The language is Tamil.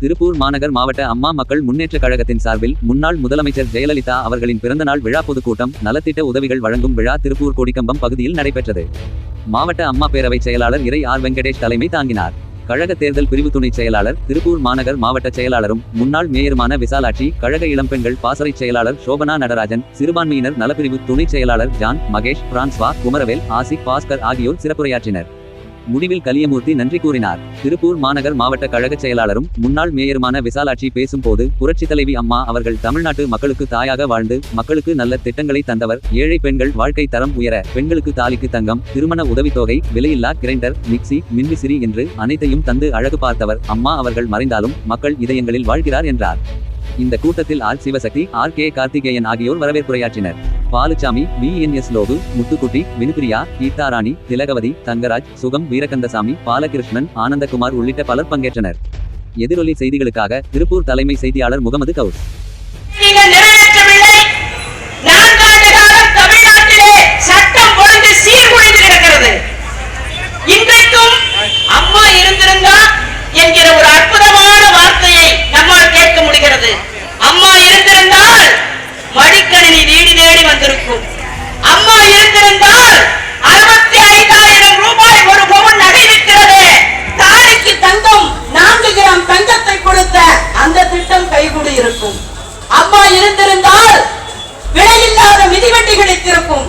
திருப்பூர் மாநகர் மாவட்ட அம்மா மக்கள் முன்னேற்றக் கழகத்தின் சார்பில் முன்னாள் முதலமைச்சர் ஜெயலலிதா அவர்களின் பிறந்தநாள் விழா பொதுக்கூட்டம் நலத்திட்ட உதவிகள் வழங்கும் விழா திருப்பூர் கொடிக்கம்பம் பகுதியில் நடைபெற்றது. மாவட்ட அம்மா பேரவை செயலாளர் இறை ஆர் வெங்கடேஷ் தலைமை தாங்கினார். கழக தேர்தல் பிரிவு துணைச் செயலாளர் திருப்பூர் மாநகர் மாவட்ட செயலாளரும் முன்னாள் மேயருமான விசாலாட்சி கழக இளம்பெண்கள் பாசறைச் செயலாளர் சோபனா நடராஜன் சிறுபான்மையினர் நலப்பிரிவு துணைச் செயலாளர் ஜான் மகேஷ் பிரான்ஸ்வா குமரவேல் ஆசிக் பாஸ்கர் ஆகியோர் சிறப்புரையாற்றினர். முடிவில் கலியமூர்த்தி நன்றி கூறினார். திருப்பூர் மாநகர் மாவட்ட கழக செயலாளரும் முன்னாள் மேயருமான விசாலாட்சி பேசும்போது புரட்சி தலைவி அம்மா அவர்கள் தமிழ்நாட்டு மக்களுக்கு தாயாக வாழ்ந்து மக்களுக்கு நல்ல திட்டங்களை தந்தவர். ஏழை பெண்கள் வாழ்க்கை தரம் உயர பெண்களுக்கு தாலிக்கு தங்கம் திருமண உதவித்தொகை விலையில்லா கிரைண்டர் மிக்சி மின்விசிறி என்று அனைத்தையும் தந்து அழகு பார்த்தவர். அம்மா அவர்கள் மறைந்தாலும் மக்கள் இதயங்களில் வாழ்கிறார் என்றார். இந்த கூட்டத்தில் R Sivasakthi R K Karthikeyan ஆகியோர் வரவேற்புரையாற்றினர். Baluchamy V N S Logu Muthukutty Vinupriya Geetharani Thilagavathi Thangaraj Sugam Veerakandasamy Balakrishnan Anandakumar உள்ளிட்ட பலர் பங்கேற்றனர். எதிரொலி செய்திகளுக்காக திருப்பூர் தலைமை செய்தியாளர் முகமது கவுஸ். கட்டி கிடைத்திருக்கும்